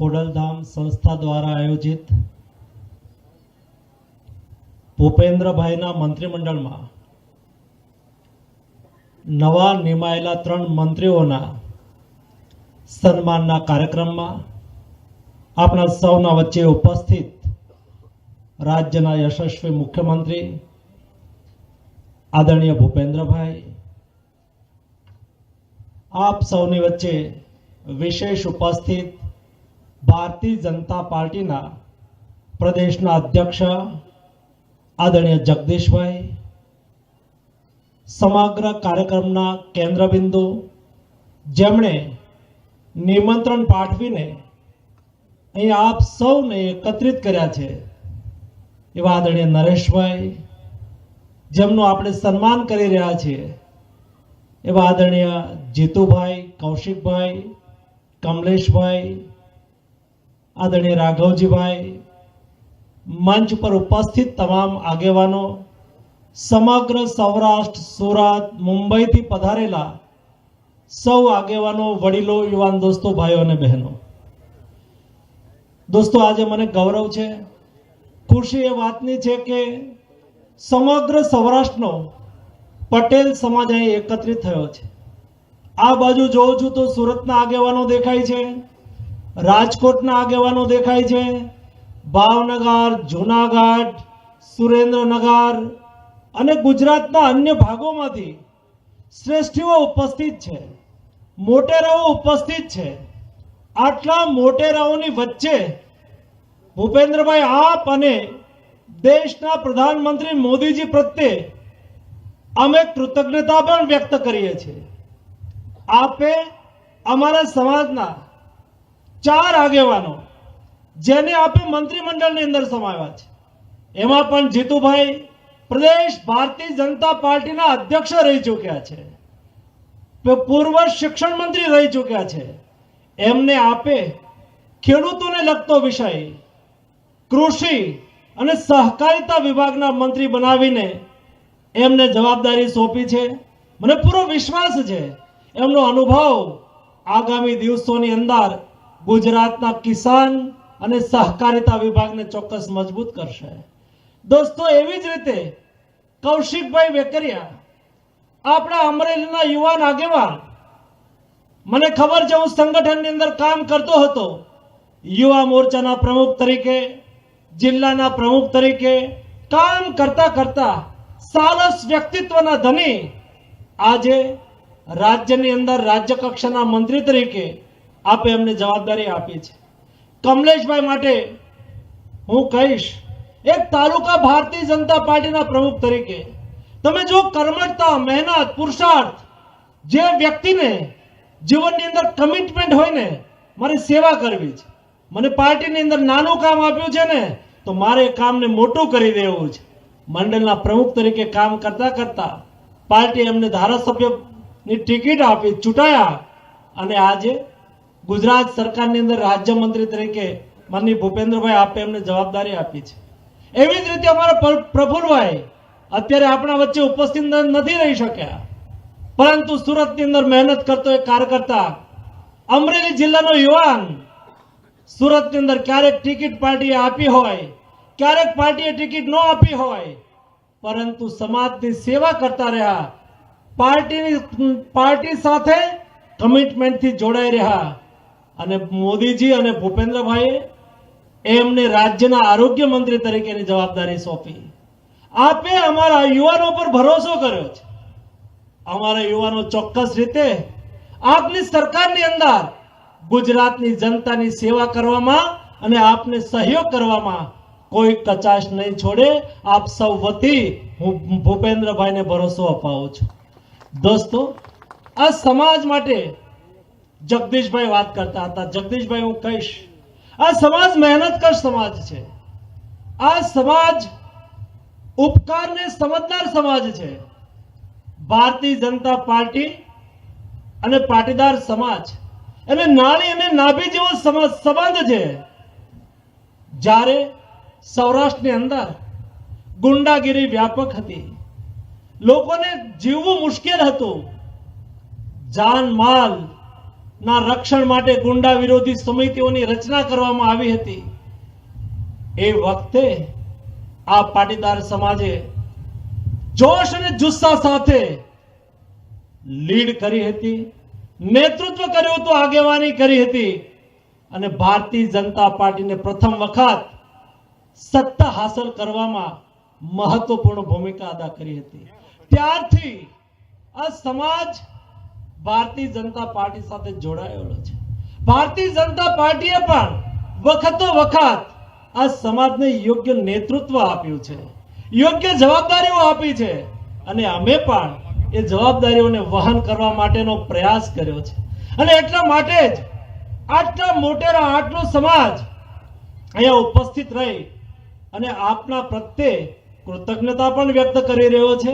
ખોડલધામ સંસ્થા દ્વારા આયોજિત ભૂપેન્દ્રભાઈના મંત્રીમંડળમાં નવા નિમાયેલા ત્રણ મંત્રીઓના સન્માનના કાર્યક્રમમાં આપણા સૌના વચ્ચે ઉપસ્થિત રાજ્યના યશસ્વી મુખ્યમંત્રી આદરણીય ભૂપેન્દ્રભાઈ, આપ સૌની વચ્ચે વિશેષ ઉપસ્થિત ભારતીય જનતા પાર્ટીના પ્રદેશના અધ્યક્ષ આદરણીય જગદીશભાઈ, સમગ્ર કાર્યક્રમના કેન્દ્રબિંદુ, જેમણે નિમંત્રણ પાઠવીને અહીં આપ સૌને એકત્રિત કર્યા છે. એવા આદરણીય નરેશભાઈ, જેમનું આપણે સન્માન કરી રહ્યા છીએ. એવા આદરણીય જીતુભાઈ, કૌશિકભાઈ, કમલેશભાઈ આદરણીય રાઘવજીભાઈ, મંચ પર ઉપસ્થિત તમામ આગેવાનો, સમગ્ર સૌરાષ્ટ્ર, સુરત, મુંબઈથી પધારેલા સૌ આગેવાનો, વડીલો, યુવાન દોસ્તો, ભાઈઓ અને બહેનો. દોસ્તો, આજે મને ગૌરવ છે ખુશી એ વાતની છે કે સમગ્ર સૌરાષ્ટ્રનો પટેલ સમાજ અહીં એકત્રિત થયો છે. આ બાજુ જોઉં છું તો સુરતના આગેવાનો દેખાય છે રાજકોટના આગેવાનો દેખાય છે. ભાવનગર, જુનાગઢ, સુરેન્દ્રનગર અને ગુજરાતના અન્ય ભાગોમાંથી શ્રેષ્ઠીઓ ઉપસ્થિત છે. મોટેરાઓ ઉપસ્થિત છે. આટલા મોટેરાઓની વચ્ચે ભૂપેન્દ્રભાઈ આપ અને દેશના પ્રધાનમંત્રી મોદીજી પ્રત્યે અમે કૃતજ્ઞતા પણ વ્યક્ત કરીએ છીએ. આપે અમારા સમાજના ચાર આગેવાનો, જેને આપે મંત્રીમંડળની અંદર સમાવ્યા છે. એમાં પણ જીતુભાઈ પ્રદેશ ભારતીય જનતા પાર્ટીના અધ્યક્ષ રહી ચૂક્યા છે. પૂર્વ શિક્ષણ મંત્રી રહી ચૂક્યા છે. એમને આપે ખેડૂતોને લગતો વિષય, કૃષિ અને સહકારિતા વિભાગના મંત્રી બનાવીને એમને જવાબદારી સોંપી છે. મને પૂરો વિશ્વાસ છે. એમનો અનુભવ આગામી દિવસોની અંદર ગુજરાતના કિસાન અને સહકારિતા વિભાગને ચોક્કસ મજબૂત કરશે. દોસ્તો, એવી જ રીતે કૌશિકભાઈ વેકરિયા, આપણા અમરેલીના યુવાન આગેવાન, મને ખબર છે, હું સંગઠનની અંદર કામ કરતો હતો. યુવા મોરચાના પ્રમુખ તરીકે, જિલ્લાના પ્રમુખ તરીકે કામ કરતા કરતા સારસ વ્યક્તિત્વના ધની આજે રાજ્યની અંદર રાજ્ય કક્ષાના મંત્રી તરીકે આપે એમને જવાબદારી આપી છે. કમલેશભાઈ માટે હું કહીશ, એક તાલુકા ભારતીય જનતા પાર્ટીના પ્રમુખ તરીકે, તમે જો કર્મઠતા, મહેનત, પુરુષાર્થ જે વ્યક્તિને જીવનની અંદર કમિટમેન્ટ હોય ને, મારી સેવા કરવી છે. મને પાર્ટીની અંદર નાનું કામ આપ્યું છે ને, તો મારે કામને મોટું કરી દેવું છે. મંડળના પ્રમુખ તરીકે કામ કરતા કરતા પાર્ટી એમને ધારાસભ્યની ટિકિટ આપી, ચૂંટાયા અને આજે ગુજરાત સરકારની અંદર રાજ્યમંત્રી તરીકે માનની ભૂપેન્દ્રભાઈ આપે એમને જવાબદારી આપી છે. એવી જ રીતે અમારા પ્રફુલભાઈ અત્યારે આપણા વચ્ચે ઉપસ્થિત નથી રહી શક્યા. પરંતુ સુરતની અંદર મહેનત કરતો એક કાર્યકર્તા, અમરેલી જિલ્લાનો યુવાન, સુરતની અંદર ક્યારેક ટિકિટ પાર્ટીએ આપી હોય, ક્યારેક પાર્ટીએ ટિકિટ ન આપી હોય, પરંતુ સમાજની સેવા કરતા રહ્યા. પાર્ટીની, પાર્ટી સાથે કમિટમેન્ટથી જોડાઈ રહ્યા. અને મોદીજી અને ભૂપેન્દ્રભાઈએ એમને રાજ્યના આરોગ્ય મંત્રી તરીકેની જવાબદારી સોંપી. આપે અમારા યુવાનો પર ભરોસો કર્યો છે. અમારા યુવાનો ચોક્કસ રીતે આપની સરકારની અંદર ગુજરાતની જનતાની સેવા કરવામાં અને આપને સહયોગ કરવામાં કોઈ કચાશ નહીં છોડે. આપ સૌ વતી હું ભૂપેન્દ્રભાઈને ભરોસો અપાવું છું. દોસ્તો, આ સમાજ માટે જગદીશભાઈ વાત કરતા હતા. જગદીશભાઈ, હું કહીશ, આ સમાજ મહેનતકશ સમાજ છે. આ સમાજ ઉપકારને સમજનાર સમાજ છે. ભારતીય જનતા પાર્ટી અને પાટીદાર સમાજ, એને નાળી અને નાભી જેવો સમાજ સંબંધ છે. જ્યારે સૌરાષ્ટ્રની અંદર ગુંડાગીરી વ્યાપક હતી. લોકોને જીવવું મુશ્કેલ હતું. જાન માલ ના રક્ષણ માટે ગુંડા વિરોધી સમિતિઓની રચના કરવામાં આવી હતી. એ વખતે આ પાટીદાર સમાજે જોશ અને જુસ્સા સાથે લીડ કરી હતી, નેતૃત્વ કર્યું હતું, આગેવાની કરી હતી અને ભારતીય જનતા પાર્ટીને પ્રથમ વખત સત્તા હાંસલ કરવામાં મહત્વપૂર્ણ ભૂમિકા અદા કરી હતી. ત્યારથી આ સમાજ ભારતીય જનતા પાર્ટી સાથે જોડાયેલો છે. ભારતીય જનતા પાર્ટીએ પણ વખતો વખત આ સમાજને યોગ્ય નેતૃત્વ આપ્યું છે. યોગ્ય જવાબદારીઓ આપી છે. અને અમે પણ એ જવાબદારીઓને વહન કરવા માટેનો પ્રયાસ કર્યો છે. અને એટલા માટે જ આટલા મોટેરા, આટલો સમાજ અહીંયા ઉપસ્થિત રહી અને આપના પ્રત્યે કૃતજ્ઞતા પણ વ્યક્ત કરી રહ્યો છે.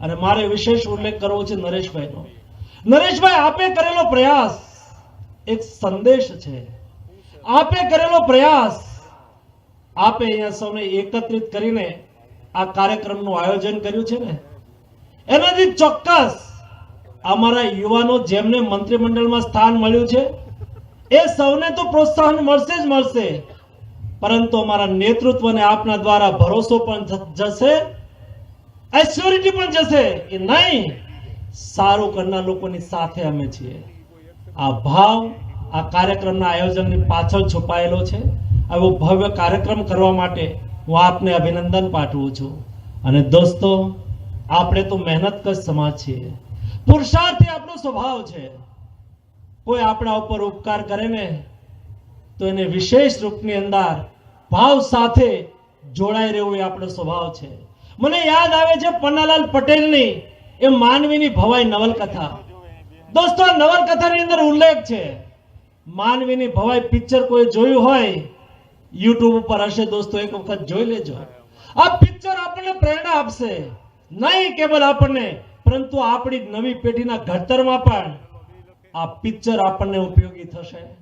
અને મારે વિશેષ ઉલ્લેખ કરવો છે નરેશભાઈનો. નરેશભાઈ, આપે કરેલો પ્રયાસ એક સંદેશ છે. આપે કરેલો પ્રયાસ આપે અહીંયા સૌને એકત્રિત કરીને આ કાર્યક્રમનું આયોજન કર્યું છે ને? એનાથી ચોક્કસ અમારા યુવાનો જેમને મંત્રીમંડળમાં સ્થાન મળ્યું છે, એ સૌને તો પ્રોત્સાહન મળશે જ મળશે. પરંતુ અમારા નેતૃત્વને આપના દ્વારા ભરોસો પણ જશે એશ્યોરિટી પણ જશે કે નહીં. સારું કરનાર લોકોની સાથે અમે છીએ. આ ભાવ, આ કાર્યક્રમના આયોજનની પાછળ છુપાયેલો છે. આવો ભવ્ય કાર્યક્રમ કરવા માટે હું આપને અભિનંદન પાઠવું છું. અને દોસ્તો, આપણે તો મહેનત કશ સમાજ છીએ. પુરુષાર્થ એ આપણો સ્વભાવ છે. કોઈ આપણા ઉપર ઉપકાર કરે ને, તો એને વિશેષ રૂપની અંદર ભાવ સાથે જોડાઈ રહેવું એ આપણો સ્વભાવ છે. મને યાદ આવે છે, પન્નાલાલ પટેલની એ માનવીની ભવાઈ નવલકથા. દોસ્તો, નવલકથાની અંદર ઉલ્લેખ છે. માનવીની ભવાઈ પિક્ચર કોઈ જોયું હોય, યુટ્યુબ ઉપર હશે દોસ્તો, એક વખત જોઈ લેજો. આ પિક્ચર આપણને પ્રેરણા આપશે. નહીં કેવલ આપણને, પરંતુ આપણી નવી પેઢીના ઘડતરમાં પણ આ પિક્ચર આપણને ઉપયોગી થશે.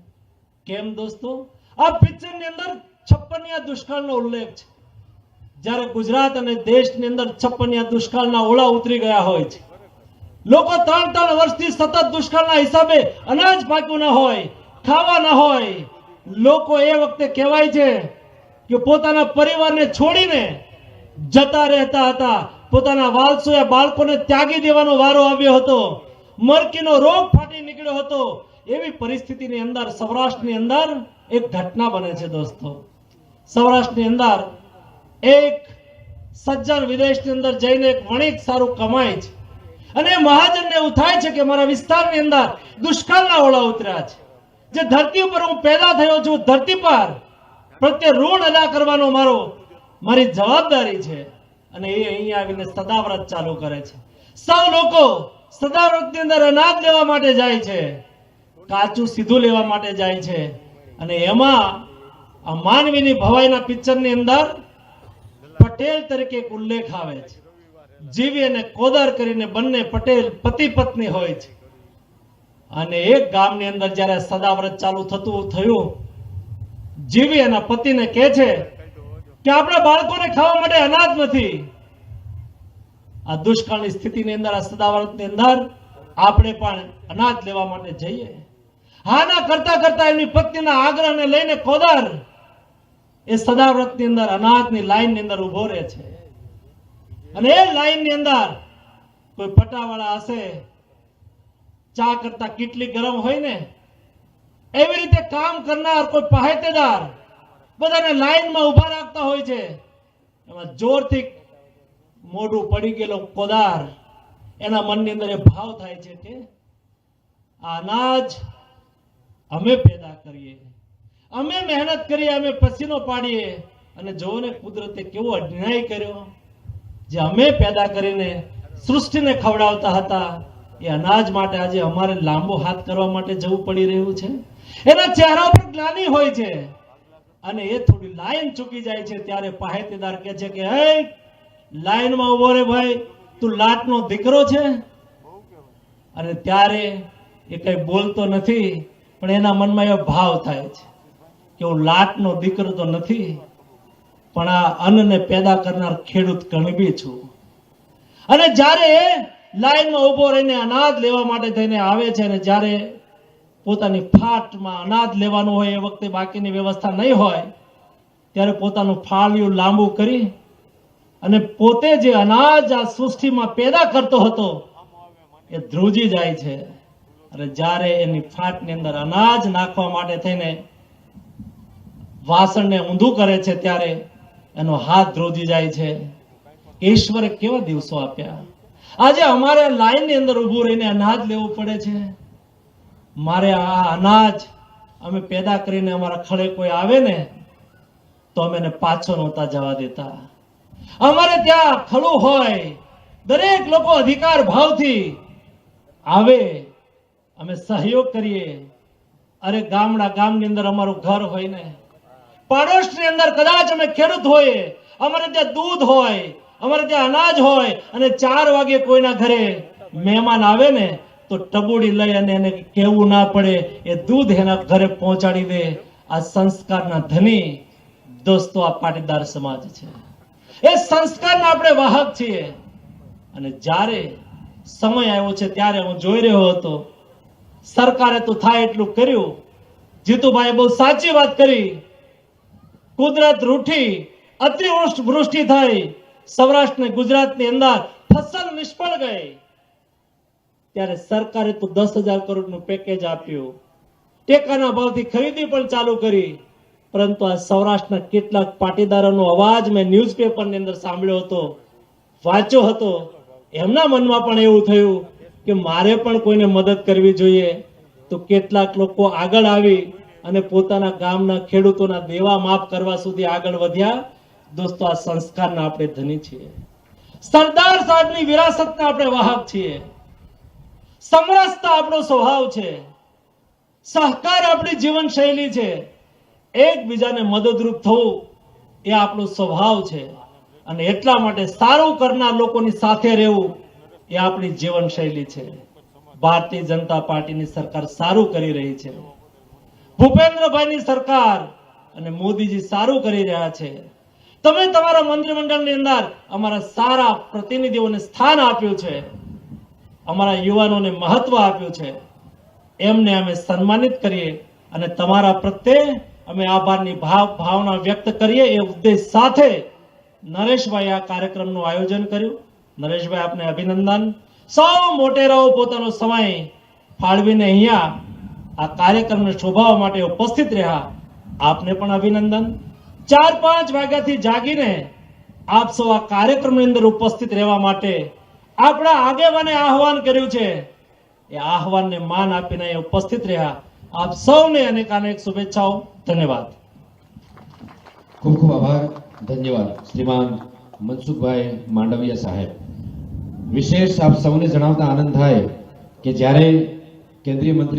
કેમ દોસ્તો? આ પિક્ચરની અંદર છપ્પનિયા દુષ્કાળનો ઉલ્લેખ છે. જ્યારે ગુજરાત અને દેશની અંદર છપ્પનિયા દુષ્કાળના ઓળા ઉતરી ગયા હોય છે. લોકો ત્રણ ત્રણ વર્ષથી સતત દુષ્કાળના હિસાબે અનાજ પાક્યું ના હોય, ખાવા ના હોય. લોકો એ વખતે કહેવાય છે કે પોતાના પરિવારને છોડીને જતા રહેતા હતા. પોતાના વાલસોયા બાળકોને ત્યાગી દેવાનો વારો આવ્યો હતો. મરકીનો રોગ ફાટી નીકળ્યો હતો. એવી પરિસ્થિતિની અંદર, સૌરાષ્ટ્રની અંદર એક ઘટના બને છે દોસ્તો. સૌરાષ્ટ્રની અંદર એક સજ્જન વિદેશની અંદર જઈને એક વણિક સારું કમાય છે. અને મહાજનને એવું છે કે મારા વિસ્તારની અંદર દુષ્કાળના ઓળા ઉતર્યા છે. જે ધરતી ઉપર હું પેદા થયો છું, ધરતી પર પ્રત્યે ઋણ અદા કરવાનો મારો, મારી જવાબદારી છે. અને એ અહીંયા આવીને સદાવ્રત ચાલુ કરે છે. સૌ લોકો સદાવ્રતની અંદર અનાજ લેવા માટે જાય છે. કાચું સીધું લેવા માટે જાય છે. અને એમાં આ માનવીની ભવાઈના પિક્ચરની અંદર પટેલ તરીકે ઉલ્લેખ આવે છે. જીવી અને કોદર કરીને બંને પટેલ પતિ પત્ની હોય છે. અને એક ગામની અંદર જ્યારે સદાવ્રત ચાલુ થતું થયું, જીવી એના પતિને કહે છે કે આપણા બાળકોને ખાવા માટે અનાજ નથી. આ દુષ્કાળની સ્થિતિની અંદર, આ સદાવ્રતની અંદર આપણે પણ અનાજ લેવા માટે જઈએ. હાના કરતા કરતા એમની પત્નીના આગ્રહને લઈને કોદર એ સદાવ્રતની અંદર અનાજની લાઈનની અંદર ઊભો રહે છે. અને એ લાઈનની અંદર કોઈ પટાવાળા હશે, ચા કરતા કેટલી ગરમ હોય ને, એવી રીતે કામ કરનાર કોઈ પહેતેદાર બધાને લાઈનમાં ઊભા રાખતા હોય છે. એમાં જોરથી મોઢું પડી ગયેલો કોદાર એના મનની અંદર એ ભાવ થાય છે કે આ અનાજ અમે પેદા કરીએ. અમે મહેનત કરીએ અમે પસીનો પાડીએ. અને જોવો ને કુદરતે કેવો અન્યાય કર્યો. જે અમે પેદા કરીને સૃષ્ટિને ખવડાવતા હતા, એ અનાજ માટે આજે અમારે લાંબો હાથ કરવા માટે જવું પડી રહ્યું છે. એના ચહેરા પર ગ્લાની હોય છે. અને એ થોડી લાઈન ચૂકી જાય છે, ત્યારે પાહેતેદાર કહે છે કે, હે, લાઈનમાં ઊભો રે ભાઈ, તું લાટનો દીકરો છે. અને ત્યારે એ કઈ બોલતો નથી, પણ એના મનમાં એવો ભાવ થાય છે. કે હું લાટનો દીકરો તો નથી, પણ આ અન્નને પેદા કરનાર ખેડૂત કણબી છું. અને જ્યારે લાઈનમાં ઊભો રહીને અનાજ લેવા માટે થઈને આવે છે અને જ્યારે પોતાની ફાટમાં અનાજ લેવાનું હોય એ વખતે બાકીની વ્યવસ્થા નહીં હોય, ત્યારે પોતાનું ફાળિયું લાંબુ કરી અને પોતે જે અનાજ આ સૃષ્ટિમાં પેદા કરતો હતો, એ ધ્રુજી જાય છે. અને જ્યારે એની ફાટની અંદર અનાજ નાખવા માટે થઈને વાસણને ઊંધું કરે છે ત્યારે એનો હાથ ધ્રોજી જાય છે. ઈશ્વરે કેવા દિવસો આપ્યા? આજે અમારે લાઈનની અંદર ઊભું રહીને અનાજ લેવું પડે છે. મારે આ અનાજ અમે પેદા કરીને અમારા ખડે કોઈ આવે ને, તો અમે એને પાછો નહોતા જવા દેતા. અમારે ત્યાં ખડું હોય, દરેક લોકો અધિકાર ભાવથી આવે, અમે સહયોગ કરીએ. અરે ગામડા ગામની અંદર અમારું ઘર હોય ને પાડોશની અંદર કદાચ અમે ખેડૂત હોઈએ અમારે ત્યાં દૂધ હોય, અમારે ત્યાં અનાજ હોય અને ચાર વાગે કોઈના ઘરે મહેમાન આવે ને, તો ટબુડી લઈ અને એને કહેવું ના પડે, એ દૂધ એના ઘરે પહોંચાડી દે. આ સંસ્કારના ધની દોસ્તો, આ પાટીદાર સમાજ છે. એ સંસ્કારના આપણે વાહક છીએ. અને જ્યારે સમય આવ્યો છે, ત્યારે હું જોઈ રહ્યો હતો, સરકારે તો થાય એટલું કર્યું. જીતુભાઈએ બહુ સાચી વાત કરી. કુદરત રૂઠી અતિવૃષ્ટિ થઈ સૌરાષ્ટ્ર ગુજરાતની અંદર ફસલ નિષ્ફળ ગઈ. ત્યારે સરકારે તો દસ હજાર કરોડનું પેકેજ આપ્યું. ટેકાના ભાવથી ખરીદી પણ ચાલુ કરી. પરંતુ આ સૌરાષ્ટ્રના કેટલાક પાટીદારોનો અવાજ મેં ન્યૂઝપેપરની અંદર સાંભળ્યો હતો, વાંચ્યો હતો. એમના મનમાં પણ એવું થયું કે મારે પણ કોઈને મદદ કરવી જોઈએ. તો કેટલાક લોકો આગળ આવી અને પોતાના ગામના ખેડૂતોના દેવા માફ કરવા સુધી આગળ વધ્યા. દોસ્તો, આ સંસ્કારના આપણે ધની છીએ. સરદાર સાહેબની વિરાસતના આપણે વાહક છીએ. સમરસતા આપણો સ્વભાવ છે. સહકાર આપણી જીવન શૈલી છે. એકબીજાને મદદરૂપ થવું એ આપણો સ્વભાવ છે. અને એટલા માટે સારું કરનાર લોકોની સાથે રહેવું એ આપણી જીવન શૈલી છે. ભારતીય જનતા પાર્ટીની સરકાર સારું કરી રહી છે. ભૂપેન્દ્રભાઈની સરકાર અને મોદીજી સારું કરી રહ્યા છે. તમે તમારા મંત્રીમંડળની અંદર અમારા સારા પ્રતિનિધિઓને સ્થાન આપ્યું છે. અમારા યુવાનોને મહત્વ આપ્યું છે. એમને અમે સન્માનિત કરીએ અને તમારા પ્રત્યે અમે આભારની ભાવ ભાવના વ્યક્ત કરીએ એ ઉદ્દેશ સાથે નરેશભાઈ આ કાર્યક્રમનું આયોજન કર્યું. નરેશભાઈ આપને અભિનંદન. સૌ મોટેરાઓ પોતાનો સમય ફાળવીને અહીંયા આ કાર્યક્રમને શોભાવવા માટે ઉપસ્થિત રહ્યા. આપને પણ અભિનંદન. ચાર પાંચ વાગ્યાથી જાગીને આપ સૌ આ કાર્યક્રમની અંદર ઉપસ્થિત રહેવા માટે આપણા આગેવાને આહવાન કર્યું છે. એ આહવાનને માન આપીને એ ઉપસ્થિત રહ્યા. આપ સૌને અનેક અનેક શુભેચ્છાઓ. ધન્યવાદ. ખૂબ ખૂબ આભાર. ધન્યવાદ. શ્રીમાન મનસુખભાઈ માંડવિયા સાહેબ. વિશેષ આપ સૌને જણાવતા આનંદ થાય કે જ્યારે કેન્દ્રીય મંત્રી